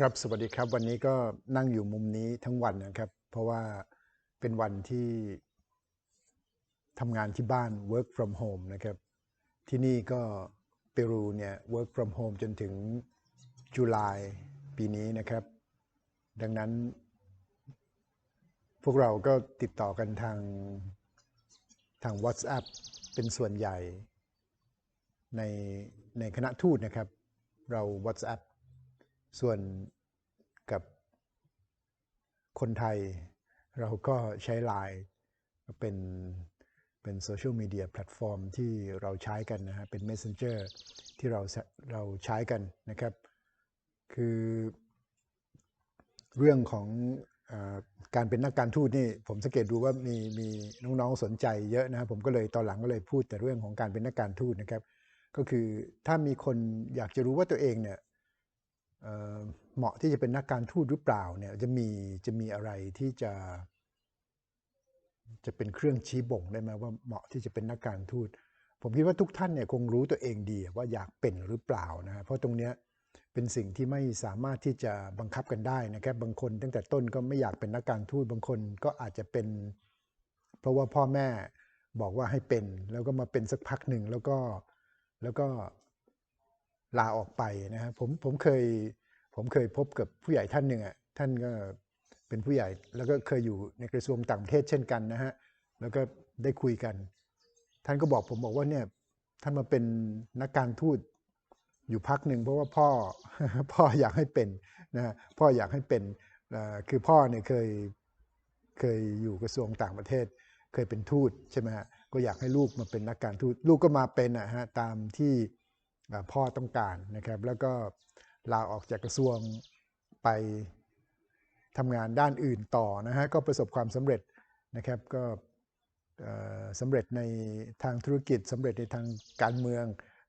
ครับสวัสดีครับ วันนี้ก็นั่งอยู่มุมนี้ทั้งวันนะครับ เพราะว่าเป็นวันที่ทำงานที่บ้าน work from home นะครับ ที่นี่ก็เปรูเนี่ย work from home จนถึงจุลายปีนี้นะครับ ดังนั้น พวกเราก็ติดต่อกันทางทาง WhatsApp เป็นส่วนใหญ่ ในในคณะทูตนะครับ เรา WhatsApp ส่วนกับคนไทยเราก็ใช้ไลน์เป็นเป็นโซเชียลมีเดียแพลตฟอร์มที่เราใช้กันนะฮะเป็น Messenger ที่เราเราใช้กันนะครับ คือเรื่องของอการเป็นนักการทูตนี่ผมสังเกตดูว่ามีมีน้องๆสนใจเยอะนะครับผมก็เลยตอนหลังก็เลยพูดแต่เรื่องของการเป็นนักการทูตนะครับ ก็คือถ้ามีคนอยากจะรู้ว่าตัวเองเนี่ย เหมาะที่จะเป็นนักการทูตหรือเปล่าเนี่ยจะมีจะมีอะไรที่จะ จะเป็นเครื่องชี้บ่งได้ไหมว่าเหมาะที่จะเป็นนักการทูตผมคิดว่าทุกท่านเนี่ยคงรู้ตัวเองดีว่าอยากเป็นหรือเปล่านะเพราะตรงเนี้ยเป็นสิ่งที่ไม่สามารถที่จะบังคับกันได้นะครับบางคนตั้งแต่ต้นก็ไม่อยากเป็นนักการทูตบางคนก็อาจจะเป็น เพราะว่าพ่อแม่บอกว่าให้เป็น แล้วก็มาเป็นสักพักหนึ่งแล้วก็แล้วก็ ลาออกไปนะฮะผมผมเคยผมเคยพบกับผู้ใหญ่ท่านหนึ่งอะท่านก็เป็นผู้ใหญ่แล้วก็เคยอยู่ในกระทรวงต่างประเทศเช่นกันนะฮะแล้วก็ได้คุยกัน ท่านก็บอกผมบอกว่าเนี่ยท่านมาเป็นนักการทูตอยู่พักหนึ่งเพราะว่าพ่อพ่ออยากให้เป็นนะฮะพ่ออยากให้เป็นคือพ่อเนี่ยเคยเคยอยู่กระทรวงต่างประเทศ เคยเป็นทูตใช่ไหมฮะก็อยากให้ลูกมาเป็นนักการทูตลูกก็มาเป็นนะฮะตามที่ พ่อต้องการนะครับ แล้วก็ลาออกจากกระทรวงไปทำงานด้านอื่นต่อนะฮะก็ประสบความสำเร็จนะครับก็สำเร็จในทางธุรกิจสำเร็จในทางการเมือง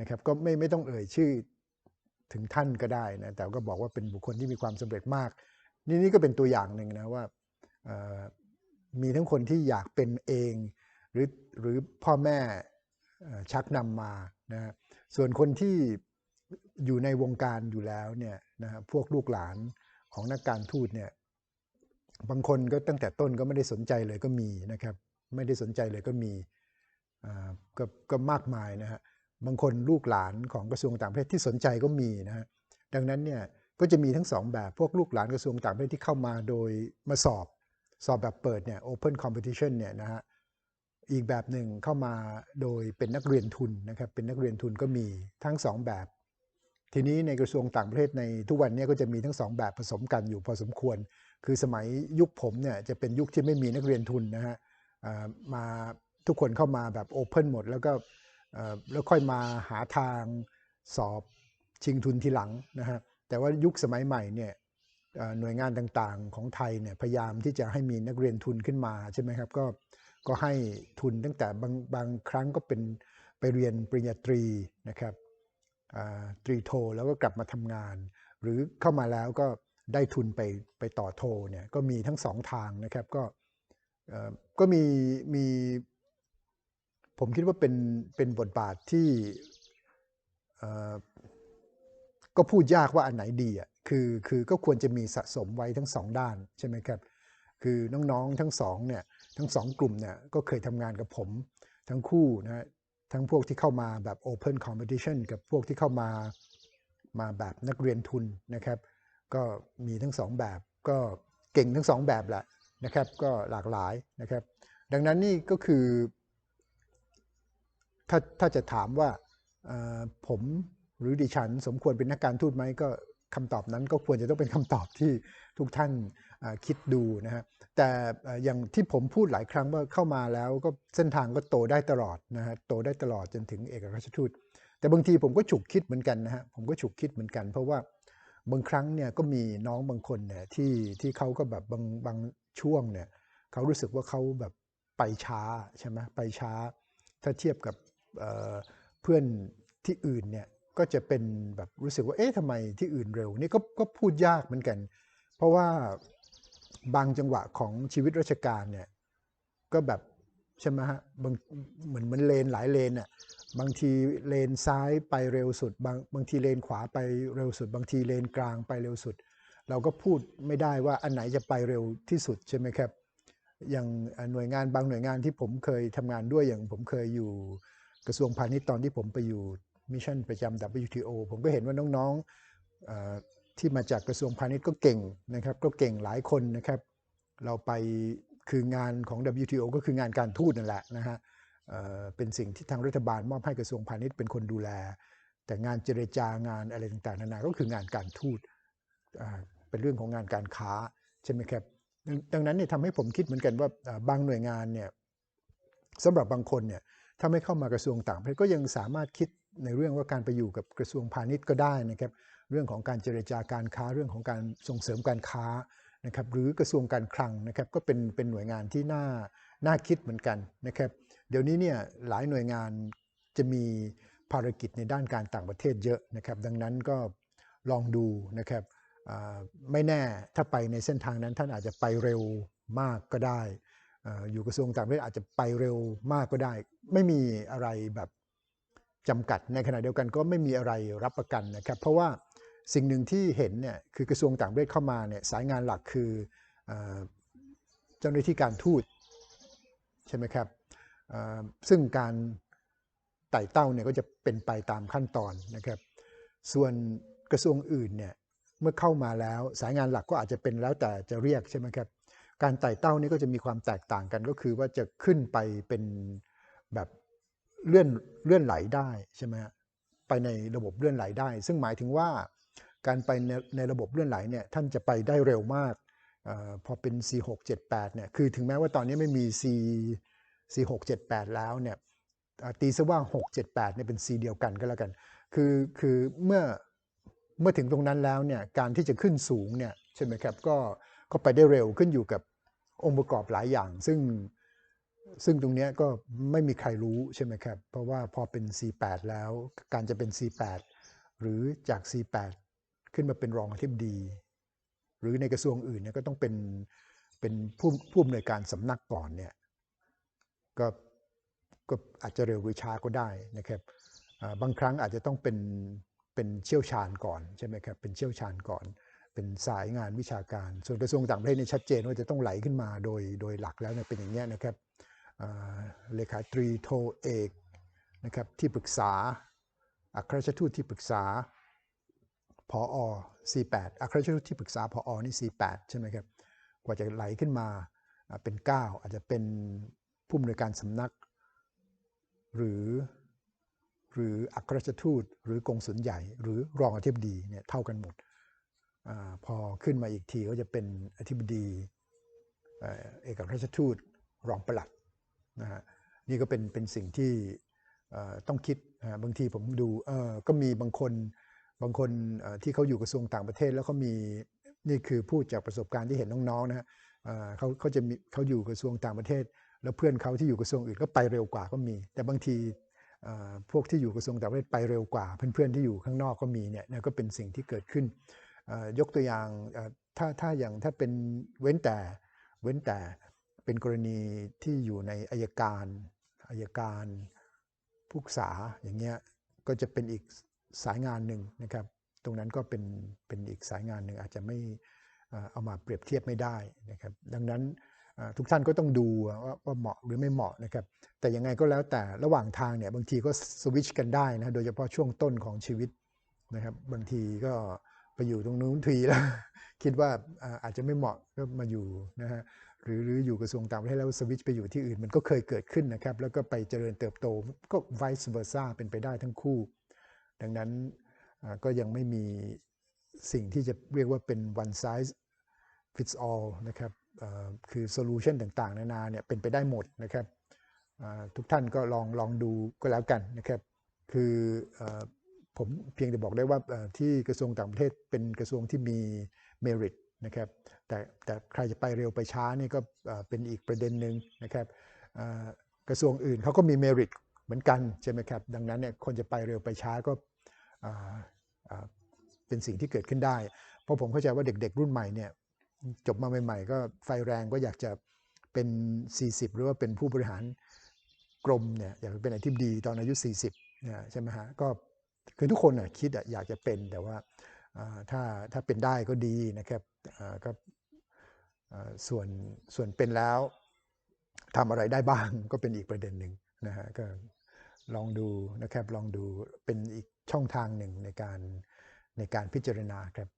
นะครับ ก็ไม่ไม่ต้องเอ่ยชื่อถึงท่านก็ได้นะแต่ก็บอกว่าเป็นบุคคลที่มีความสำเร็จมาก นี่นี่ก็เป็นตัวอย่างหนึ่งนะว่ามีทั้งคนที่อยากเป็นเอง หรือหรือพ่อแม่ชักนำมานะ ส่วนคนที่อยู่ในวงการอยู่แล้วเนี่ยนะฮะพวกลูกหลานของนักการทูตเนี่ยบางคนก็ตั้งแต่ต้นก็ไม่ได้สนใจเลยก็มีนะครับ ไม่ได้สนใจเลยก็มีก็ก็มากมายนะฮะบางคนลูกหลานของกระทรวงต่างประเทศที่สนใจก็มีนะฮะดังนั้นเนี่ยก็จะมีทั้งสองแบบพวกลูกหลานกระทรวงต่างประเทศที่เข้ามาโดยมาสอบ สอบแบบเปิดเนี่ย open competition เนี่ยนะฮะ อีกแบบหนึ่งเข้ามาโดยเป็นนักเรียนทุนนะครับเป็นนักเรียนทุนก็มีทั้งสองแบบ ทีนี้ในกระทรวงต่างประเทศในทุกวันนี้ก็จะมีทั้งสองแบบผสมกันอยู่พอสมควร คือสมัยยุคผมเนี่ยจะเป็นยุคที่ไม่มีนักเรียนทุนนะฮะมาทุกคนเข้ามาแบบโอเพ่นหมด แล้วก็แล้วค่อยมาหาทางสอบชิงทุนทีหลังนะฮะแต่ว่ายุคสมัยใหม่เนี่ยหน่วยงานต่างๆของไทยเนี่ยพยายามที่จะให้มีนักเรียนทุนขึ้นมาใช่ไหมครับก็ ก็ให้ทุนตั้งแต่บางบางครั้งก็เป็นไปเรียนปริญญาตรีนะครับตรีโทแล้วก็กลับมาทำงาน หรือเข้ามาแล้วก็ได้ทุนไปไปต่อโทเนี่ยก็มีทั้งสองทางนะครับก็ก็มีมีผมคิดว่าเป็นเป็นบทบาทที่ก็พูดยากว่าอันไหนดีอะคือคือก็ควรจะมีสะสมไว้ทั้งสองด้านใช่ไหมครับ คือน้องๆทั้งสองเนี่ยทั้งสองกลุ่มเนี่ยก็เคยทำงานกับผมทั้งคู่นะทั้งพวกที่เข้ามาแบบ Open Competition กับพวกที่เข้ามามาแบบนักเรียนทุนนะครับ ก็มีทั้งสองแบบก็เก่งทั้งสองแบบแหละนะครับ ก็หลากหลายนะครับ ดังนั้นนี่ก็คือถ้าถ้าจะถามว่าผมหรือดิฉันสมควรเป็นนักการทูตไหมก็ คำตอบนั้นก็ควรจะต้องเป็นคำตอบที่ทุกท่านคิดดูนะฮะแต่อย่างที่ผมพูดหลายครั้งว่าเข้ามาแล้วก็เส้นทางก็โตได้ตลอดนะฮะโตได้ตลอดจนถึงเอกราชทูต แต่บางทีผมก็ฉุกคิดเหมือนกันนะฮะผมก็ฉุกคิดเหมือนกัน เพราะว่าบางครั้งเนี่ยก็มีน้องบางคนเนี่ยที่ที่เขาก็แบบบางบางช่วงเนี่ยเขารู้สึกว่าเขาแบบไปช้าใช่ไหมไปช้า ถ้าเทียบกับเพื่อนที่อื่นเนี่ย ก็จะเป็นแบบรู้สึกว่าเอ๊ะทำไมที่อื่นเร็วนี่ก็ก็พูดยากเหมือนกัน เพราะว่าบางจังหวะของชีวิตราชการเนี่ยก็แบบใช่ไหมฮะบางเหมือนเหมันเลนหลายเลนอะบางทีเลนซ้ายไปเร็วสุด บางบางทีเลนขวาไปเร็วสุด บางทีเลนกลางไปเร็วสุด เราก็พูดไม่ได้ว่าอันไหนจะไปเร็วที่สุดใช่ไหมครับ อย่างหน่วยงานบางหน่วยงานที่ผมเคยทำงานด้วยอย่างผมเคยอยู่กระทรวงพาณิชย์ตอนที่ผมไปอยู่ มิชชั่นประจำ WTO ผมก็เห็นว่าน้องๆที่มาจากกระทรวงพาณิชย์ก็เก่งนะครับ ก็เก่งหลายคนนะครับ เราไปคืองานของ WTO ก็คืองานการทูตนั่นแหละนะฮะเป็นสิ่งที่ทางรัฐบาลมอบให้กระทรวงพาณิชย์เป็นคนดูแล แต่งานเจรจางานอะไรต่างๆนานาก็คืองานการทูตเป็นเรื่องของงานการค้าใช่ไหมครับดังนั้นเนี่ยทำให้ผมคิดเหมือนกันว่าบางหน่วยงานเนี่ยสำหรับบางคนเนี่ยถ้าไม่เข้ามากระทรวงต่างประเทศก็ยังสามารถคิด ในเรื่องว่าการไปอยู่กับกระทรวงพาณิชย์ก็ได้นะครับเรื่องของการเจรจาการค้าเรื่องของการส่งเสริมการค้านะครับหรือกระทรวงการคลังนะครับก็เป็นเป็นหน่วยงานที่น่าน่าคิดเหมือนกันนะครับเดี๋ยวนี้เนี่ยหลายหน่วยงานจะมีภารกิจในด้านการต่างประเทศเยอะนะครับ ดังนั้นก็ลองดูนะครับไม่แน่ถ้าไปในเส้นทางนั้นท่านอาจจะไปเร็วมากก็ได้ อยู่กระทรวงต่างประเทศอาจจะไปเร็วมากก็ได้ ไม่มีอะไรแบบ จำกัดในขณะเดียวกันก็ไม่มีอะไรรับประกันนะครับ เพราะว่าสิ่งหนึ่งที่เห็นเนี่ยคือกระทรวงต่างประเทศเข้ามาเนี่ยสายงานหลักคือเจ้าหน้าที่การทูตใช่ไหมครับซึ่งการไต่เต้าเนี่ยก็จะเป็นไปตามขั้นตอนนะครับ ส่วนกระทรวงอื่นเนี่ยเมื่อเข้ามาแล้วสายงานหลักก็อาจจะเป็นแล้วแต่จะเรียกใช่ไหมครับการไต่เต้านี่ก็จะมีความแตกต่างกันก็คือว่าจะขึ้นไปเป็นแบบ เลื่อนเลื่อนไหลได้ใช่ไหมไปในระบบเลื่อนไหลได้ ซึ่งหมายถึงว่าการไปในในระบบเลื่อนไหลเนี่ยท่านจะไปได้เร็วมากอพอเป็น C678 เนี่ยคือถึงแม้ว่าตอนนี้ไม่มี C C678 แล้วเนี่ยตีซะว่า 678เนี่ยเป็น C เดียวกันก็แล้วกัน คือคือเมื่อเมื่อถึงตรงนั้นแล้วเนี่ยการที่จะขึ้นสูงเนี่ยใช่ไหมครับก็ก็ไปได้เร็วขึ้นอยู่กับองค์ประกอบหลายอย่าง ซึ่ง ซึ่งตรงนี้ก็ไม่มีใครรู้ใช่ไหมครับ เพราะว่าพอเป็น C8 แล้วการจะเป็น C8 หรือจาก C8 ขึ้นมาเป็นรองอธิบดี หรือในกระทรวงอื่นเนี่ยก็ต้องเป็นเป็นผู้ผู้อำนวยการสำนักก่อนเนี่ยก็ก็อาจจะเร็วหรือช้าก็ได้นะครับบางครั้งอาจจะต้องเป็นเป็นเชี่ยวชาญก่อนใช่ไหมครับเป็นเชี่ยวชาญก่อน เป็นสายงานวิชาการ ส่วนกระทรวงต่างประเทศนี่ยชัดเจนว่าจะต้องไหลขึ้นมาโดยโดยหลักแล้วเนี่ยเป็นอย่างนี้นะครับ เลขาตรีโทเอกนะครับที่ปรึกษาอัครราชทูตที่ปรึกษาพอ C8 อัครราชทูตที่ปรึกษาพออนี่ C8 ใช่ไหมครับ กว่าจะไหลขึ้นมาเป็น 9 อาจจะเป็นผู้อำนวยการสำนัก หรือหรืออัครราชทูต หรือกงสุลใหญ่ หรือรองอธิบดีเนี่ยเท่ากันหมดอพอขึ้นมาอีกทีก็จะเป็นอธิบดีเอกอัครราชทูตรองปลัด นะฮะนี่ก็เป็นเป็นสิ่งที่ต้องคิดบางทีผมดูก็มีบางคนบางคนที่เขาอยู่กระทรวงต่างประเทศ แล้วเขามีนี่คือพูดจากประสบการณ์ที่เห็นน้องๆนะฮะเขาเขาจะมีเขาอยู่กระทรวงต่างประเทศ แล้วเพื่อนเขาที่อยู่กระทรวงอื่นก็ไปเร็วกว่าก็มี แต่บางทีพวกที่อยู่กระทรวงต่างประเทศไปเร็วกว่า เพื่อนๆที่อยู่ข้างนอกก็มีเนี่ยก็เป็นสิ่งที่เกิดขึ้นยกตัวอย่างถ้าถ้าอย่างถ้าเป็นเว้นแต่เว้นแต่ เป็นกรณีที่อยู่ในอายการอายการผู้ษาอย่างเงี้ยก็จะเป็นอีกสายงานหนึ่งนะครับ ตรงนั้นก็เป็นเป็นอีกสายงานหนึ่งอาจจะไม่เอามาเปรียบเทียบไม่ได้นะครับ ดังนั้นทุกท่านก็ต้องดูว่าว่าเหมาะหรือไม่เหมาะนะครับ แต่ยังไงก็แล้วแต่ระหว่างทางเนี่ยบางทีก็สวิชกันได้นะโดยเฉพาะช่วงต้นของชีวิตนะครับ บางทีก็ไปอยู่ตรงนู้นทีแล้ว คิดว่าอาจจะไม่เหมาะก็มาอยู่นะฮะ หรือหรืออยู่กระทรวงต่างประเทศแล้วสวิชไปอยู่ที่อื่นมันก็เคยเกิดขึ้นนะครับ แล้วก็ไปเจริญเติบโตก็ vice versa เป็นไปได้ทั้งคู่ ดังนั้นก็ยังไม่มีสิ่งที่จะเรียกว่าเป็น one size fits all นะครับคือโซลูชันต่างๆ นานาเนี่ยเป็นไปได้หมดนะครับทุกท่านก็ลองลองดูก็แล้วกันนะครับ คือผมเพียงแต่บอกได้ว่าที่กระทรวงต่างประเทศเป็นกระทรวงที่มีเมริต นะครับแต่แต่ใครจะไปเร็วไปช้านี่ก็เป็นอีกประเด็นหนึ่งนะครับกระทรวงอื่นเขาก็มีเมริตเหมือนกันใช่ไหมครับดังนั้นเนี่ยคนจะไปเร็วไปช้าก็เป็นสิ่งที่เกิดขึ้นได้ เพราะผมเข้าใจว่าเด็กๆ รุ่นใหม่เนี่ยจบมาใหม่ๆ ก็ไฟแรงก็อยากจะเป็น 40 หรือว่าเป็นผู้บริหารกรมเนี่ยอยากเป็นอธิบดีตอนอายุ 40นี่ยใช่ไหมฮะก็คือทุกคนน่ะคิดอยากจะเป็นแต่ว่า ถ้าถ้าเป็นได้ก็ดีนะครับก็ส่วนส่วนเป็นแล้วทำอะไรได้บ้างก็เป็นอีกประเด็นหนึ่งนะฮะก็ลองดูนะครับลองดูเป็นอีกช่องทางหนึ่งในการในการพิจารณาครับ